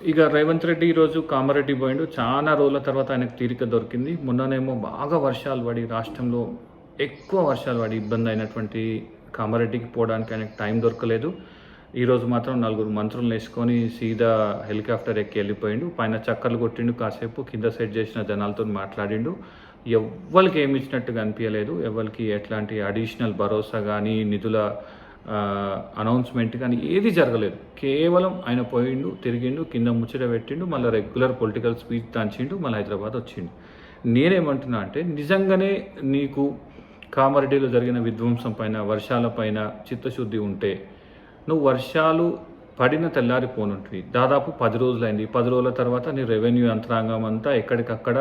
ఇక రేవంత్ రెడ్డి ఈరోజు కామారెడ్డి పోయిండు. చాలా రోజుల తర్వాత ఆయనకు తీరిక దొరికింది. మొన్ననేమో బాగా వర్షాలు పడి రాష్ట్రంలో ఎక్కువ వర్షాలు పడి ఇబ్బంది అయినటువంటి కామారెడ్డికి పోవడానికి ఆయనకు టైం దొరకలేదు. ఈరోజు మాత్రం నలుగురు మంత్రులను వేసుకొని సీదా హెలికాప్టర్ ఎక్కి వెళ్ళిపోయిండు. పైన చక్కర్లు కొట్టిండు. కాసేపు కింద సెట్ చేసిన జనాలతో మాట్లాడిండు. ఎవ్వరికి ఏమి ఇచ్చినట్టుగా అనిపించలేదు. ఎవరికి ఎట్లాంటి అడిషనల్ భరోసా కానీ నిధుల అనౌన్స్మెంట్ కానీ ఏది జరగలేదు. కేవలం ఆయన పోయిండు తిరిగిండు కింద ముచ్చట పెట్టిండు మళ్ళీ రెగ్యులర్ పొలిటికల్ స్పీచ్ తాంచిండు మళ్ళీ హైదరాబాద్ వచ్చిండు. నేనేమంటున్నా అంటే నిజంగానే నీకు కామారెడ్డిలో జరిగిన విధ్వంసం పైన వర్షాల పైన చిత్తశుద్ధి ఉంటే నువ్వు వర్షాలు పడిన తెల్లారిపోనుంటివి. దాదాపు పది రోజులైంది. పది రోజుల తర్వాత నీ రెవెన్యూ యంత్రాంగం అంతా ఎక్కడికక్కడ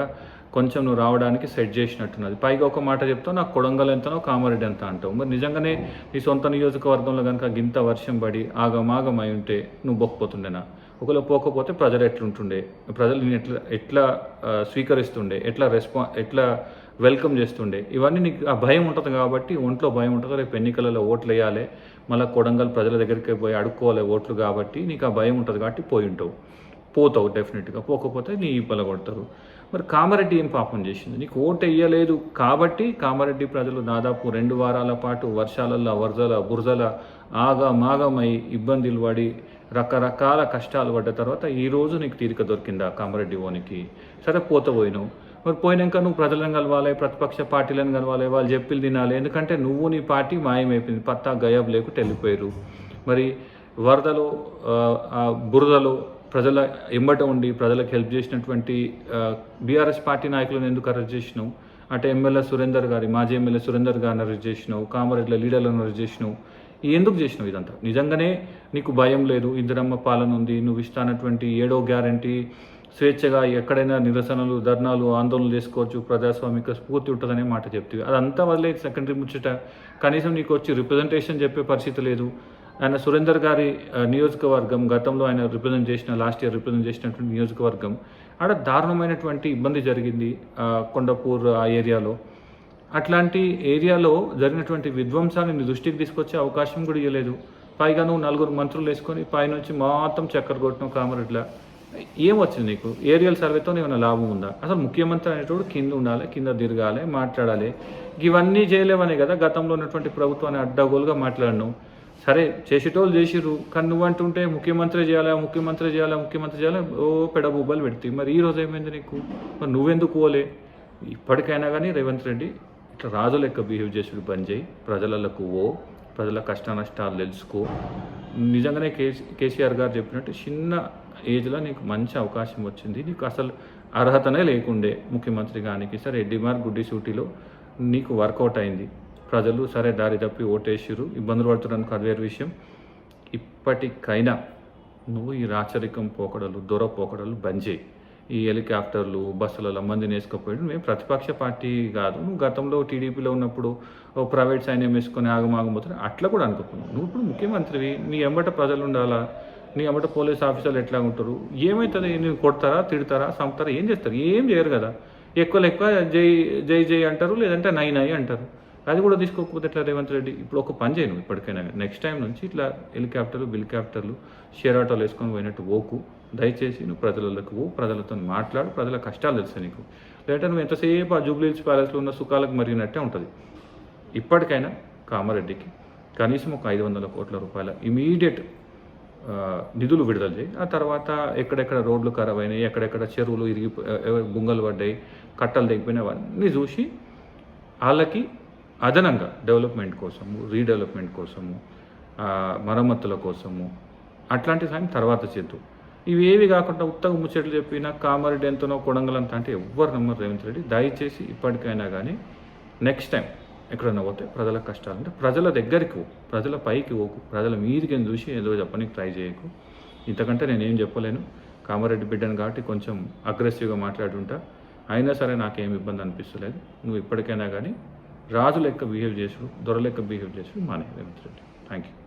కొంచెం నువ్వు రావడానికి సెట్ చేసినట్టున్నది. పైగా ఒక మాట చెప్తావు నాకు కొడంగల్ ఎంతనో కామారెడ్డి ఎంత అంటావు. మరి నిజంగానే నీ సొంత నియోజకవర్గంలో కనుక గింత వర్షం పడి ఆగమాగం అయి ఉంటే నువ్వు బొక్కపోతుండేనా? ఒకవేళ పోకపోతే ప్రజలు ఎట్లుంటుండే? ప్రజలు నేను ఎట్లా ఎట్లా స్వీకరిస్తుండే? ఎట్లా రెస్పా ఎట్లా వెల్కమ్ చేస్తుండే? ఇవన్నీ నీకు ఆ భయం ఉంటుంది కాబట్టి ఒంట్లో భయం ఉంటుంది. రేపు ఎన్నికలలో ఓట్లు వేయాలి. మళ్ళీ కొడంగల్ ప్రజల దగ్గరికి పోయి అడుక్కోవాలి ఓట్లు కాబట్టి నీకు ఆ భయం ఉంటుంది కాబట్టి పోయి ఉంటావు. పోతావు డెఫినెట్గా పోకపోతే నీ ఈపల కొడతారు మరి కామారెడ్డి ఏం పాపం చేసింది? నీకు ఓటు వేయలేదు కాబట్టి కామారెడ్డి ప్రజలు దాదాపు రెండు వారాల పాటు వర్షాలల్లో వరదల బురదల ఆగమాగమై ఇబ్బందులు పడి రకరకాల కష్టాలు పడ్డ తర్వాత ఈరోజు నీకు తీరిక దొరికిందా కామారెడ్డి ఓనికి? సరే పోత పోయినావు. మరి పోయినాక నువ్వు ప్రజలను కలవాలి ప్రతిపక్ష పార్టీలను కలవాలి వాళ్ళు చెప్పిలు తినాలి ఎందుకంటే నువ్వు నీ పార్టీ మాయమైపోయింది పత్తా గయాబ్ లేకుండా వెళ్ళిపోయారు. మరి వరదలు బురదలు బురదలో ప్రజల ఎంబట ఉండి ప్రజలకు హెల్ప్ చేసినటువంటి బీఆర్ఎస్ పార్టీ నాయకులను ఎందుకు అరెస్ట్ చేసినావు? అంటే ఎమ్మెల్యే సురేందర్ గారి మాజీ ఎమ్మెల్యే సురేందర్ గారిని అరెస్ట్ చేసినావు కామారెడ్ల లీడర్లను అరెస్ట్ చేసినావు. ఎందుకు చేసినావు ఇదంతా? నిజంగానే నీకు భయం లేదు ఇందిరమ్మ పాలన ఉంది నువ్వు ఇస్తానటువంటి ఏడో గ్యారంటీ స్వేచ్ఛగా ఎక్కడైనా నిరసనలు ధర్నాలు ఆందోళనలు చేసుకోవచ్చు ప్రజాస్వామిక స్ఫూర్తి ఉంటుందనే మాట చెప్తుంది అదంతా వదిలే సెకండరీ ముచ్చట. కనీసం నీకు వచ్చి రిప్రజెంటేషన్ చెప్పే పరిస్థితి లేదు. ఆయన సురేందర్ గారి నియోజకవర్గం గతంలో ఆయన రిప్రజెంట్ చేసిన లాస్ట్ ఇయర్ రిప్రజెంట్ చేసినటువంటి నియోజకవర్గం ఆడ దారుణమైనటువంటి ఇబ్బంది జరిగింది కొండపూర్ ఆ ఏరియాలో. అట్లాంటి ఏరియాలో జరిగినటువంటి విధ్వంసాన్ని దృష్టికి తీసుకొచ్చే అవకాశం కూడా ఇవ్వలేదు పైగా నువ్వు నలుగురు మంత్రులు వేసుకొని పైనుంచి మొత్తం చక్కెర కొట్టడం కామరెడ్ల ఏం వచ్చింది నీకు? ఏరియల్ సర్వేతో ఏమైనా లాభం ఉందా? అసలు ముఖ్యమంత్రి అనేటోడు కింద ఉండాలి కింద తిరగాలి మాట్లాడాలి. ఇవన్నీ చేయలేవనే కదా గతంలో ఉన్నటువంటి ప్రభుత్వాన్ని అడ్డగోలుగా మాట్లాడినావు. సరే చేసేటోళ్ళు చేసిర్రు కానీ నువ్వు అంటుంటే ముఖ్యమంత్రి చేయాలా ముఖ్యమంత్రి చేయాలా ముఖ్యమంత్రి చేయాలా ఓ పెడబుబ్బలు పెడితే మరి ఈ రోజు ఏమైంది నీకు? మరి నువ్వెందుకు పోలే? ఇప్పటికైనా కానీ రేవంత్ రెడ్డి ఇట్లా రాజు లెక్క బిహేవ్ చేసుడు బంద్ చేయి. ప్రజలకు ఓ ప్రజల కష్ట నష్టాలు తెలుసుకో. నిజంగానే కేసీ కేసీఆర్ గారు చెప్పినట్టు చిన్న ఏజ్లో నీకు మంచి అవకాశం వచ్చింది. నీకు అసలు అర్హతనే లేకుండే ముఖ్యమంత్రి గానికి. సరే డిమార్ గుడ్డి సూటిలో నీకు వర్కౌట్ అయింది. ప్రజలు సరే దారి తప్పి ఓటేసిరు ఇబ్బందులు పడుతున్నందుకు అది వేరే విషయం. ఇప్పటికైనా నువ్వు ఈ రాచరికం పోకడలు దొర పోకడలు బంద్ చేయి. ఈ హెలికాప్టర్లు బస్సులలో మందిని వేసుకుపోయాడు మేము ప్రతిపక్ష పార్టీ కాదు. నువ్వు గతంలో టీడీపీలో ఉన్నప్పుడు ఓ ప్రైవేట్ సైన్యం వేసుకొని ఆగమాగమవుతున్నా అట్లా కూడా అనుకుంటున్నావు నువ్వు ఇప్పుడు ముఖ్యమంత్రివి. నీ ఎంబట ప్రజలు ఉండాలా? నీ ఎంబట పోలీస్ ఆఫీసర్లు ఎట్లా ఉంటారు? ఏమవుతుంది నేను కొడతారా? తిడతారా? చంపుతారా? ఏం చేస్తారు? ఏం చేయరు కదా. ఎక్కువ ఎక్కువ జై జై జై అంటారు లేదంటే నై నై అంటారు. అది కూడా తీసుకోకపోతే ఎట్లా రేవంత్ రెడ్డి? ఇప్పుడు ఒక పని చేయను ఇప్పటికైనా. నెక్స్ట్ టైం నుంచి ఇట్లా హెలికాప్టర్లు హెలికాప్టర్లు షేర్ ఆటోలు వేసుకొని పోయినట్టు ఓకు. దయచేసి నువ్వు ప్రజలకు ఓ ప్రజలతో మాట్లాడు ప్రజల కష్టాలు తెలుసు నీకు. లేదంటే నువ్వు ఎంతసేపు ఆ జూబ్లీహిల్స్ ప్యాలెస్లో ఉన్న సుఖాలకు మరిగినట్టే ఉంటుంది. ఇప్పటికైనా కామారెడ్డికి కనీసం ఒక ఐదు వందల కోట్ల రూపాయల ఇమీడియట్ నిధులు విడుదల చేయి. ఆ తర్వాత ఎక్కడెక్కడ రోడ్లు ఖరాబ్ అయినాయి ఎక్కడెక్కడ చెరువులు ఇరిగి బుంగలు పడ్డాయి కట్టలు తెగిపోయినాయి అవన్నీ చూసి వాళ్ళకి అదనంగా డెవలప్మెంట్ కోసము రీడెవలప్మెంట్ కోసము మరమ్మతుల కోసము అట్లాంటి సాయం తర్వాత చేద్దు. ఇవి ఏవి కాకుండా ఉత్తగ ముచ్చట్లు చెప్పినా కామారెడ్డి ఎంతనో కొడంగలంత అంటే ఎవ్వరు నమ్మరు రేవంత్ రెడ్డి. దయచేసి ఇప్పటికైనా కానీ నెక్స్ట్ టైం ఎక్కడన్నా పోతే ప్రజల కష్టాలు అంటే ప్రజల దగ్గరికి ప్రజల పైకి పోకు ప్రజల మీదికి చూసి ఏదో చెప్పడానికి ట్రై చేయకు. ఇంతకంటే నేనేం చెప్పలేను. కామారెడ్డి బిడ్డను కాబట్టి కొంచెం అగ్రెసివ్గా మాట్లాడుంటా. అయినా సరే నాకేం ఇబ్బంది అనిపిస్తలేదు. నువ్వు ఇప్పటికైనా కానీ రాజు లెక్క బిహేవ్ చేసుడు దొర లెక్క బిహేవ్ చేసుడు మానే రేవంత్ రెడ్డి. Thank you